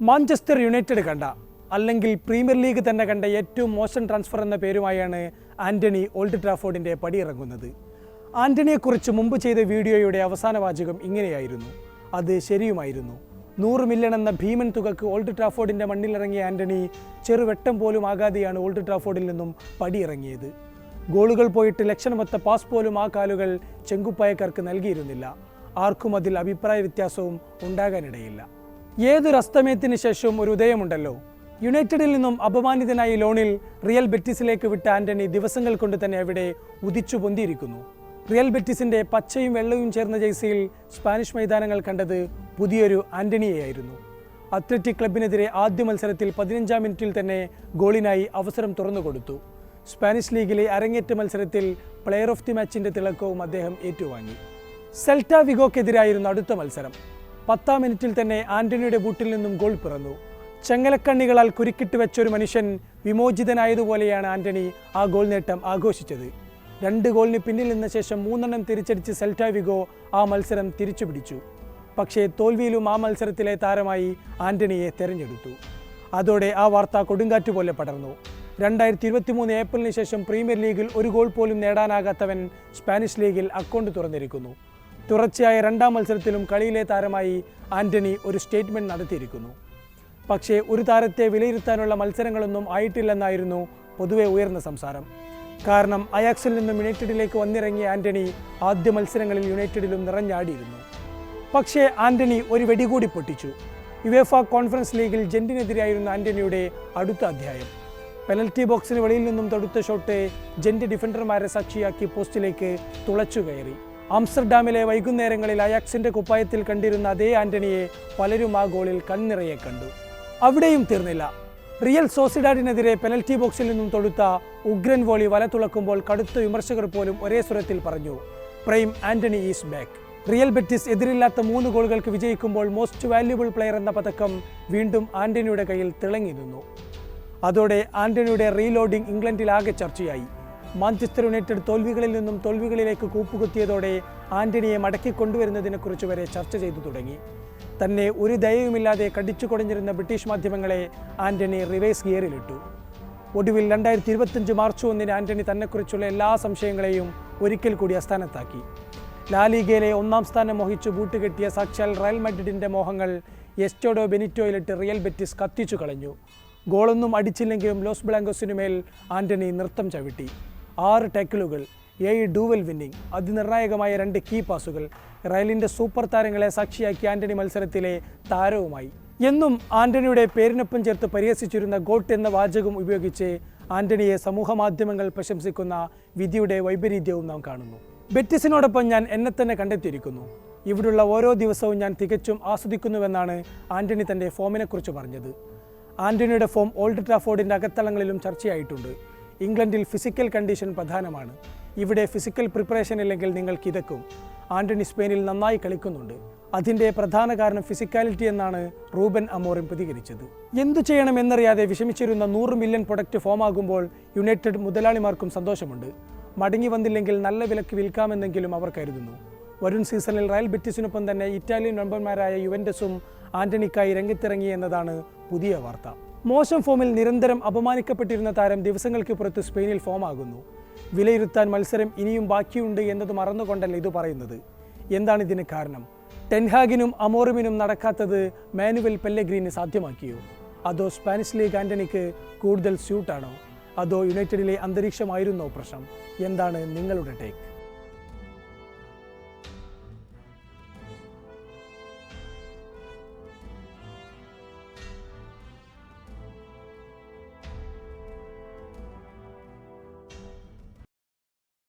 Manchester United കണ്ട അല്ലെങ്കിൽ premier league തന്നെ കണ്ട ഏറ്റവും മോശം ട്രാൻസ്ഫർ എന്ന പേരുമായാണ് ആന്റണി ഓൾഡ് ട്രാഫോർഡിന്റെ പടിയിറങ്ങുന്നത്. ആന്റണിയെക്കുറിച്ച് മുമ്പ് ചെയ്ത വീഡിയോയുടെ അവസാന വാചകം ഇങ്ങനെയായിരുന്നു. അത് ശരിയുമായിരുന്നു. നൂറ് മില്യൺ എന്ന ഭീമൻ തുകക്ക് ഓൾഡ് ട്രാഫോർഡിന്റെ മണ്ണിലിറങ്ങിയ ആന്റണി ചെറുവെട്ടം പോലും ആകാതെയാണ് ഓൾഡ് ട്രാഫോർഡിൽ നിന്നും പടിയിറങ്ങിയത്. ഗോളുകൾ പോയിട്ട് ലക്ഷണമൊത്ത പാസ് പോലും ആ കാലുകൾ ചെങ്കുപ്പായക്കാർക്ക് നൽകിയിരുന്നില്ല. ആർക്കും അതിൽ അഭിപ്രായ വ്യത്യാസവും ഉണ്ടാകാനിടയില്ല. ഏതൊരു അസ്തമയത്തിന് ശേഷവും ഒരു ഉദയമുണ്ടല്ലോ? യുണൈറ്റഡിൽ നിന്നും അപമാനിതനായി ലോണിൽ റിയൽ ബെറ്റിസിലേക്ക് വിട്ട ആന്റണി ദിവസങ്ങൾ കൊണ്ട് തന്നെ അവിടെ ഉദിച്ചു പൊന്തിയിരിക്കുന്നു. റിയൽ ബെറ്റിസിന്റെ പച്ചയും വെള്ളവും ചേർന്ന ജേഴ്സിയിൽ സ്പാനിഷ് മൈതാനങ്ങൾ കണ്ടത് പുതിയൊരു ആന്റണിയെയായിരുന്നു. അത്ലറ്റിക് ക്ലബിനെതിരെ ആദ്യ മത്സരത്തിൽ പതിനഞ്ചാം മിനിറ്റിൽ തന്നെ ഗോളിനായി അവസരം തുറന്നുകൊടുത്തു സ്പാനിഷ് ലീഗിലെ അരങ്ങേറ്റ മത്സരത്തിൽ പ്ലെയർ ഓഫ് ദി മാച്ചിന്റെ തിളക്കവും അദ്ദേഹം ഏറ്റുവാങ്ങി. സെൽറ്റ വിഗോക്കെതിരായിരുന്നു അടുത്ത മത്സരം. പത്താം മിനിറ്റിൽ തന്നെ ആന്റണിയുടെ ബൂട്ടിൽ നിന്നും ഗോൾ പിറന്നു. ചെങ്ങലക്കണ്ണികളാൽ കുരുക്കിട്ട് വെച്ച ഒരു മനുഷ്യൻ വിമോചിതനായതുപോലെയാണ് ആന്റണി ആ ഗോൾ നേട്ടം ആഘോഷിച്ചത്. രണ്ട് ഗോളിന് പിന്നിൽ നിന്ന ശേഷം മൂന്നെണ്ണം തിരിച്ചടിച്ച് സെൽറ്റാവിഗോ ആ മത്സരം തിരിച്ചു പിടിച്ചു പക്ഷേ തോൽവിയിലും ആ മത്സരത്തിലെ താരമായി ആന്റണിയെ തെരഞ്ഞെടുത്തു. അതോടെ ആ വാർത്ത കൊടുങ്കാറ്റ് പോലെ പടർന്നു. രണ്ടായിരത്തി ഇരുപത്തി മൂന്ന് ഏപ്രിലിന് ശേഷം പ്രീമിയർ ലീഗിൽ ഒരു ഗോൾ പോലും നേടാനാകാത്തവൻ സ്പാനിഷ് ലീഗിൽ അക്കൗണ്ട് തുറന്നിരിക്കുന്നു. തുടർച്ചയായ രണ്ടാം മത്സരത്തിലും കളിയിലെ താരമായി ആന്റണി ഒരു സ്റ്റേറ്റ്മെന്റ് നടത്തിയിരിക്കുന്നു. പക്ഷേ ഒരു താരത്തെ വിലയിരുത്താനുള്ള മത്സരങ്ങളൊന്നും ആയിട്ടില്ലെന്നായിരുന്നു പൊതുവെ ഉയർന്ന സംസാരം. കാരണം അയാക്സിൽ നിന്നും യുണൈറ്റഡിലേക്ക് വന്നിറങ്ങിയ ആന്റണി ആദ്യ മത്സരങ്ങളിൽ യുണൈറ്റഡിലും നിറഞ്ഞാടിയിരുന്നു. പക്ഷേ ആന്റണി ഒരു വെടികൂടി പൊട്ടിച്ചു. യുവേഫ കോൺഫറൻസ് ലീഗിൽ ജെന്റിനെതിരായിരുന്ന ആന്റണിയുടെ അടുത്ത അധ്യായം. പെനൽറ്റി ബോക്സിന് വെളിയിൽ നിന്നും തൊടുത്ത ഷോട്ട് ജെന്റ് ഡിഫൻഡർമാരെ സാക്ഷിയാക്കി പോസ്റ്റിലേക്ക് തുളച്ചു കയറി ആംസ്റ്റർഡാമിലെ വൈകുന്നേരങ്ങളിൽ അയാക്സിന്റെ കുപ്പായത്തിൽ കണ്ടിരുന്ന അതേ ആന്റണിയെ പലരും ആ ഗോളിൽ കൺനിറയെ കണ്ടു. അവിടെയും തീർന്നില്ല. റിയൽ സോസിഡാഡിനെതിരെ പെനൽറ്റി ബോക്സിൽ നിന്നും തൊടുത്ത ഉഗ്രൻ വോളി വല തുളക്കുമ്പോൾ കടുത്ത വിമർശകർ പോലും ഒരേ സ്വരത്തിൽ പറഞ്ഞു prime Antony is back. Real Betis എതിരില്ലാത്ത മൂന്ന് ഗോളുകൾക്ക് വിജയിക്കുമ്പോൾ മോസ്റ്റ് വാല്യുബിൾ പ്ലെയർ എന്ന പതക്കം വീണ്ടും ആന്റണിയുടെ കയ്യിൽ തിളങ്ങി നിന്നു അതോടെ ആന്റണിയുടെ റീലോഡിംഗ് ഇംഗ്ലണ്ടിൽ ആകെ ചർച്ചയായി. മാഞ്ചസ്റ്റർ യുണൈറ്റഡ് തോൽവികളിൽ നിന്നും തോൽവികളിലേക്ക് കൂപ്പുകുത്തിയതോടെ ആന്റണിയെ മടക്കി കൊണ്ടുവരുന്നതിനെക്കുറിച്ച് വരെ ചർച്ച ചെയ്തു തുടങ്ങി. തന്നെ ഒരു ദയവുമില്ലാതെ കടിച്ചു കൊടഞ്ഞിരുന്ന ബ്രിട്ടീഷ് മാധ്യമങ്ങളെ ആന്റണി റിവേഴ്സ് ഗിയറിലിട്ടു. ഒടുവിൽ രണ്ടായിരത്തി ഇരുപത്തഞ്ച് മാർച്ച് ഒന്നിന് ആന്റണി തന്നെക്കുറിച്ചുള്ള എല്ലാ സംശയങ്ങളെയും ഒരിക്കൽ കൂടി അസ്ഥാനത്താക്കി. ലാലിഗയിലെ ഒന്നാം സ്ഥാനം മോഹിച്ചു ബൂട്ടുകെട്ടിയ സാക്ഷാൽ റയൽ മഡ്രിഡിന്റെ മോഹങ്ങൾ എസ്റ്റോഡോ ബെനിറ്റോയിലിട്ട് റിയൽ ബെറ്റിസ് കത്തിച്ചു കളഞ്ഞു. ഗോളൊന്നും അടിച്ചില്ലെങ്കിലും ലോസ് ബ്ലാങ്കോസിനുമേൽ ആന്റണി നൃത്തം ചവിട്ടി. ആറ് ടാക്കിളുകൾ ഏഴ് ഡൂവൽ വിന്നിംഗ് അതിനിർണായകമായ രണ്ട് കീ പാസുകൾ റയലിന്റെ സൂപ്പർ താരങ്ങളെ സാക്ഷിയാക്കി ആന്റണി മത്സരത്തിലെ താരവുമായി. എന്നും ആന്റണിയുടെ പേരിനൊപ്പം ചേർത്ത് പരിഹസിച്ചിരുന്ന ഗോട്ട് എന്ന വാചകം ഉപയോഗിച്ച് ആന്റണിയെ സമൂഹ മാധ്യമങ്ങൾ പ്രശംസിക്കുന്ന വിധിയുടെ വൈപരീത്യവും നാം കാണുന്നു. ബെറ്റിസിനോടൊപ്പം ഞാൻ എന്നെ തന്നെ കണ്ടെത്തിയിരിക്കുന്നു. ഇവിടുള്ള ഓരോ ദിവസവും ഞാൻ തികച്ചും ആസ്വദിക്കുന്നുവെന്നാണ് ആന്റണി തന്റെ ഫോമിനെക്കുറിച്ച് പറഞ്ഞത്. ആന്റണിയുടെ ഫോം ഓൾഡ് ട്രാഫോർഡിന്റെ അകത്തളങ്ങളിലും ചർച്ചയായിട്ടുണ്ട്. ഇംഗ്ലണ്ടിൽ ഫിസിക്കൽ കണ്ടീഷൻ പ്രധാനമാണ്. ഇവിടെ ഫിസിക്കൽ പ്രിപ്പറേഷൻ ഇല്ലെങ്കിൽ നിങ്ങൾ കിതക്കും ആന്റണി സ്പെയിനിൽ നന്നായി കളിക്കുന്നുണ്ട്. അതിന്റെ പ്രധാന കാരണം ഫിസിക്കാലിറ്റി എന്നാണ് റൂബൻ അമോറിൻ പ്രതികരിച്ചത്. എന്തു ചെയ്യണം എന്നറിയാതെ വിഷമിച്ചിരുന്ന നൂറ് മില്യൺ പ്രൊഡക്റ്റ് ഫോമാകുമ്പോൾ യുണൈറ്റഡ് മുതലാളിമാർക്കും സന്തോഷമുണ്ട്. മടങ്ങി വന്നില്ലെങ്കിൽ നല്ല വിലക്ക് വിൽക്കാമെന്നെങ്കിലും അവർ കരുതുന്നു. വരുൺ സീസണിൽ റയൽ ബെറ്റിസിനൊപ്പം തന്നെ ഇറ്റാലിയൻ നമ്പന്മാരായ യുവൻഡസും ആന്റണിക്കായി രംഗത്തിറങ്ങി എന്നതാണ് പുതിയ വാർത്ത. മോശം ഫോമിൽ നിരന്തരം അപമാനിക്കപ്പെട്ടിരുന്ന താരം ദിവസങ്ങൾക്ക് പുറത്ത് സ്പെയിനിൽ ഫോമാകുന്നു വിലയിരുത്താൻ മത്സരം ഇനിയും ബാക്കിയുണ്ട് എന്നത് മറന്നുകൊണ്ടല്ല ഇത് പറയുന്നത്? എന്താണ് ഇതിന് കാരണം? ടെൻഹാഗിനും അമോറുമിനും നടക്കാത്തത് മാനുവൽ പെല്ലഗ്രീന് സാധ്യമാക്കിയോ? അതോ സ്പാനിഷ് ലീഗ് ആന്റണിക്ക് കൂടുതൽ സ്യൂട്ടാണോ? അതോ യുണൈറ്റഡിലെ അന്തരീക്ഷമായിരുന്നോ പ്രശ്നം? എന്താണ് നിങ്ങളുടെ ടേക്ക്?